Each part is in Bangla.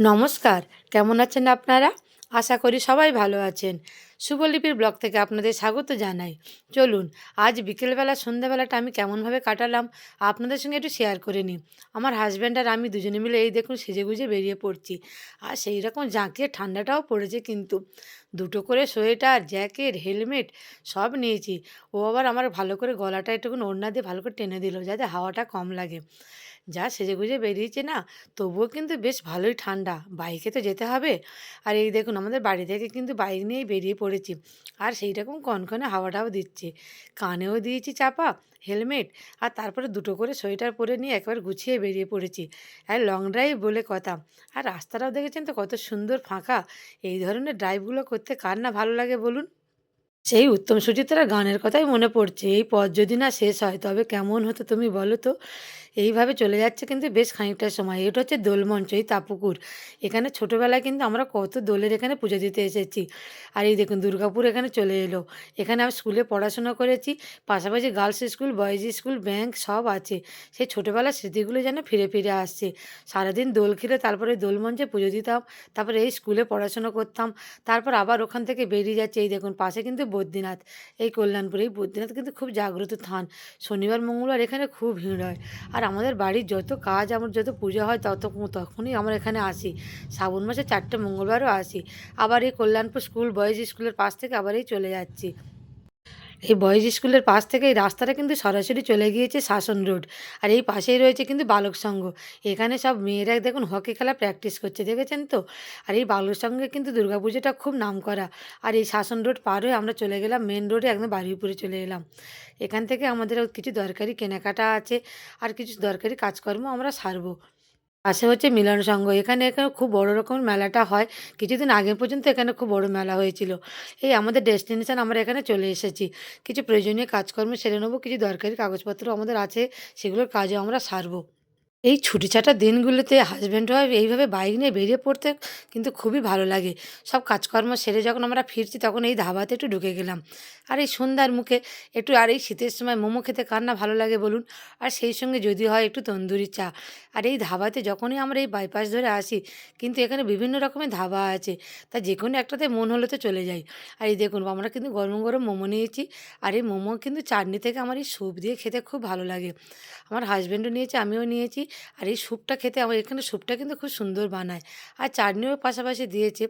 নমস্কার, কেমন আছেন আপনারা? আশা করি সবাই ভালো আছেন। শুভলিপির ব্লগ থেকে আপনাদের স্বাগত জানাই। চলুন, আজ বিকেলবেলা, সন্ধ্যাবেলাটা আমি কেমনভাবে কাটালাম আপনাদের সঙ্গে একটু শেয়ার করে নিই। আমার হাজব্যান্ড আর আমি দুজনে মিলে এই দেখুন সেজে গুজে বেরিয়ে পড়ছি। আর সেই রকম জাঁকিয়ে ঠান্ডাটাও পড়েছে কিন্তু। দুটো করে সোয়েটার, জ্যাকেট, হেলমেট সব নিয়েছি। ও আবার আমার ভালো করে গলাটা একটুকুন ওড়না দিয়ে ভালো করে টেনে দিল, যাতে হাওয়াটা কম লাগে। যা সেজে সেজেগুজে বেরিয়েছে না, তবুও কিন্তু বেশ ভালোই ঠান্ডা, বাইকে তো যেতে হবে। আর এই দেখুন আমাদের বাড়ি থেকে কিন্তু বাইক নিয়েই বেরিয়ে পড়েছি। আর সেই রকম কনকনে হাওয়াটাও দিচ্ছে। কানেও দিয়েছি চাপা, হেলমেট, আর তারপরে দুটো করে সোয়েটার পরে নিয়ে একবার গুছিয়ে বেরিয়ে পড়েছি। আর লং ড্রাইভ বলে কথা। আর রাস্তাটাও দেখেছেন তো কত সুন্দর ফাঁকা। এই ধরনের ড্রাইভগুলো করতে কার না ভালো লাগে বলুন? সেই উত্তম সুচিত্রার গানের কথাই মনে পড়ছে। এই পথ যদি না শেষ হয়, তবে কেমন হতো তুমি বলো তো? এইভাবে চলে যাচ্ছে কিন্তু বেশ খানিকটা সময়। এটা হচ্ছে দোলমঞ্চ, এই তাপুকুর। এখানে ছোটোবেলায় কিন্তু আমরা কত দোলের এখানে পুজো দিতে এসেছি। আর এই দেখুন, দুর্গাপুর এখানে চলে এলো। এখানে আমি স্কুলে পড়াশোনা করেছি, পাশাপাশি girls school, boys school, bank সব আছে। সেই ছোটোবেলার স্মৃতিগুলো যেন ফিরে ফিরে আসছে। সারাদিন দোল খেলে তারপরে দোলমঞ্চে পুজো দিতাম, তারপরে এই স্কুলে পড়াশোনা করতাম, তারপর আবার ওখান থেকে বেরিয়ে যাচ্ছে। এই দেখুন, পাশে কিন্তু বদ্রীনাথ, এই কল্যাণপুরে। এই বদ্রীনাথ কিন্তু খুব জাগ্রত থান। শনিবার, মঙ্গলবার এখানে খুব ভিড় হয়। আর আমাদের বাড়ির যত কাজ, আমার যত পূজা হয় তত তখনই আমরা এখানে আসি। শ্রাবণ মাসে চারটে মঙ্গলবারও আসি। আবার এই কল্যাণপুর স্কুল, বয়েজ স্কুলের পাশ থেকে আবার এই চলে যাচ্ছি। এই বয়েজ স্কুলের পাশ থেকে এই রাস্তাটা কিন্তু সরাসরি চলে গিয়েছে শাসন রোড। আর এই পাশেই রয়েছে কিন্তু বালক সংঘ। এখানে সব মেয়েরা দেখুন হকি খেলা প্র্যাকটিস করছে, দেখেছেন তো? আর এই বালক সংঘে কিন্তু দুর্গাপুজোটা খুব নাম করা আর এই শাসন রোড পার হয়ে আমরা চলে গেলাম মেন রোডে একদম বারুইপুরে চলে এলাম। এখান থেকে আমাদের কিছু দরকারি কেনাকাটা আছে, আর কিছু দরকারি কাজকর্ম আমরা সারবো। পাশে হচ্ছে মিলন সংঘ। এখানে এখানে খুব বড় রকমের মেলাটা হয়। কিছুদিন আগে পর্যন্ত এখানে খুব বড় মেলা হয়েছিল। এই আমাদের ডেস্টিনেশান আমরা এখানে চলে এসেছি। কিছু প্রয়োজনীয় কাজকর্ম সেরে নেব, কিছু দরকারি কাগজপত্র আমাদের আছে, সেগুলোর কাজে আমরা সারবো। এই ছুটি ছাটা দিনগুলোতে হাজব্যান্ড ওয়াইফ এইভাবে বাইক নিয়ে বেরিয়ে পড়তে কিন্তু খুবই ভালো লাগে। সব কাজকর্ম সেরে যখন আমরা ফিরছি তখন এই ধাবাতে একটু ঢুকে গেলাম। আর এই সন্ধ্যার মুখে একটু আর এই শীতের সময় মোমো খেতে কার না ভালো লাগে বলুন? আর সেই সঙ্গে যদি হয় একটু তন্দুরি চা। আর এই ধাবাতে যখনই আমরা এই বাইপাস ধরে আসি কিন্তু এখানে বিভিন্ন রকমের ধাবা আছে। তা যে কোনো একটাতে মন হলে তো চলে যাই আর এই দেখুন আমরা কিন্তু গরম গরম মোমো নিয়েছি। আর এই মোমো কিন্তু চাটনি থেকে আমার এই স্যুপ দিয়ে খেতে খুব ভালো লাগে। আমার হাজব্যান্ডও নিয়েছে, আমিও নিয়েছি। আর এই স্যুপটা খেতে আমার এখানে স্যুপটা কিন্তু খুব সুন্দর বানায়। আর চাটনিও পাশাপাশি দিয়েছে।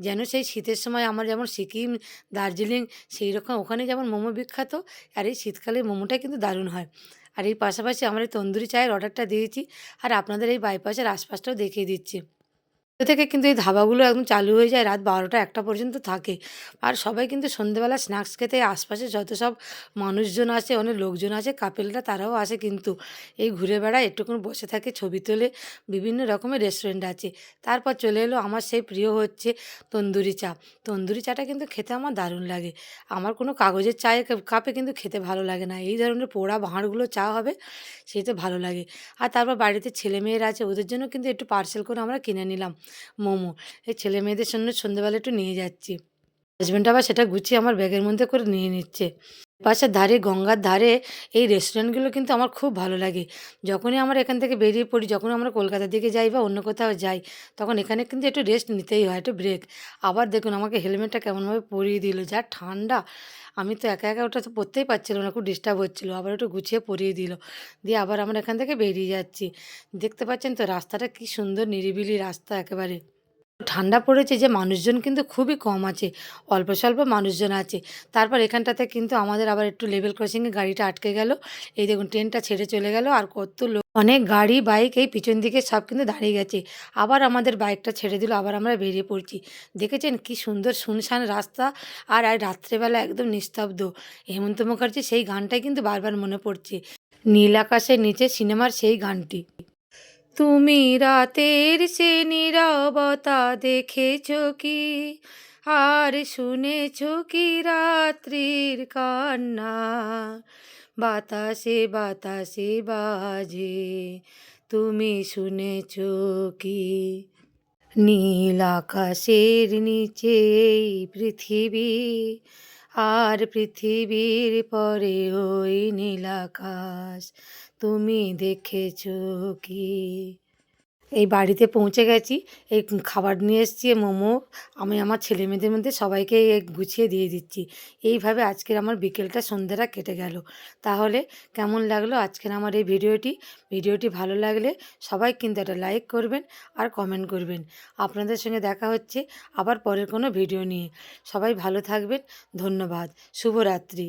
যেন সেই শীতের সময় আমার যেমন সিকিম, দার্জিলিং সেই রকম ওখানে যেমন মোমো বিখ্যাত, আর এই শীতকালে মোমোটা কিন্তু দারুণ হয়। আর এই পাশাপাশি আমরা এই তন্দুরি চায়ের অর্ডারটা দিয়েছি। আর আপনাদের এই বাইপাসের আশপাশটাও দেখিয়ে দিচ্ছি। থেকে কিন্তু এই ধাবাগুলো একদম চালু হয়ে যায় রাত বারোটা একটা পর্যন্ত থাকে। আর সবাই কিন্তু সন্ধেবেলা স্ন্যাক্স খেতে আশপাশে যত সব মানুষজন আছে, অনেক লোকজন আছে কাপেলরা তারাও আসে কিন্তু। এই ঘুরে বেড়ায় একটুক্ষণ বসে থাকে, ছবি তোলে, বিভিন্ন রকমের রেস্টুরেন্ট আছে। তারপর চলে এলো আমার সেই প্রিয় হচ্ছে তন্দুরি চা। তন্দুরি চাটা কিন্তু খেতে আমার দারুণ লাগে। আমার কোনো কাগজের চায়ে কাপে কিন্তু খেতে ভালো লাগে না। এই ধরনের পোড়া ভাঁড়গুলো চা হবে, সেটা ভালো লাগে। আর তারপর বাড়িতে ছেলেমেয়েরা আছে, ওদের জন্য কিন্তু একটু পার্সেল করে আমরা কিনে নিলাম। মোমো। এই ছেলে মেয়েদের জন্য সন্ধ্যেবেলা একটু নিয়ে যাচ্ছি। হাজব্যান্ড আবার সেটা গুছিয়ে আমার ব্যাগের মধ্যে করে নিয়ে নিচ্ছে। পাশের ধারে, গঙ্গার ধারে এই রেস্টুরেন্টগুলো কিন্তু আমার খুব ভালো লাগে। যখনই আমরা এখান থেকে বেরিয়ে পড়ি যখন আমরা কলকাতার দিকে যাই বা অন্য কোথাও যাই, তখন এখানে কিন্তু একটু রেস্ট নিতেই হয়, একটু ব্রেক আবার দেখুন, আমাকে হেলমেটটা কেমনভাবে পরিয়ে দিল। যা ঠান্ডা। আমি তো একা একা ওটা তো পরতেই পারছিলাম না, খুব ডিস্টার্ব হচ্ছিল। আবার একটু গুছিয়ে পরিয়ে দিল। দিয়ে আবার আমরা এখান থেকে বেরিয়ে যাচ্ছি। দেখতে পাচ্ছেন তো রাস্তাটা কি সুন্দর নিরিবিলি রাস্তা একেবারে। ঠান্ডা পড়েছে যে মানুষজন কিন্তু খুবই কম আছে, অল্প স্বল্প মানুষজন আছে। তারপর এখানটাতে কিন্তু আমাদের আবার একটু লেভেল ক্রসিংয়ে গাড়িটা আটকে গেল। এই দেখুন ট্রেনটা ছেড়ে চলে গেল আর কত লোক অনেক গাড়ি, বাইক এই পিছন দিকে সব কিন্তু দাঁড়িয়ে গেছে। আবার আমাদের বাইকটা ছেড়ে দিল, আবার আমরা বেরিয়ে পড়ছি। দেখেছেন কি সুন্দর শুনশান রাস্তা আর আর রাত্রেবেলা একদম নিস্তব্ধ। হেমন্ত মুখার্জি সেই গানটাই কিন্তু বারবার মনে পড়ছে। নীল আকাশের নিচে সিনেমার সেই গানটি। তুমি রাতের সে নীরবতা দেখেছ কি? আর শুনেছ কি রাত্রির কান্না? বাতাসে বাতাসে বাজে, তুমি শুনেছ কি? নীল আকাশের নিচে এই পৃথিবী, আর পৃথিবীর পরে ওই নীল আকাশ, তুমি দেখেছ কি? এই বাড়িতে পৌঁছে গেছি, এই খাবার নিয়ে এসেছি মোমো, আমি আমার ছেলে মেয়েদের মধ্যে সবাইকে গুছিয়ে দিয়ে দিচ্ছি। এইভাবে আজকের আমার বিকেলটা সন্ধ্যাটা কেটে গেল। তাহলে কেমন লাগল আজকের আমার এই ভিডিওটি? ভিডিওটি ভালো লাগলে সবাই কিন্তু একটা লাইক করবেন আর কমেন্ট করবেন। আপনাদের সঙ্গে দেখা হচ্ছে আবার পরের কোনো ভিডিও নিয়ে। সবাই ভালো থাকবেন, ধন্যবাদ, শুভরাত্রি।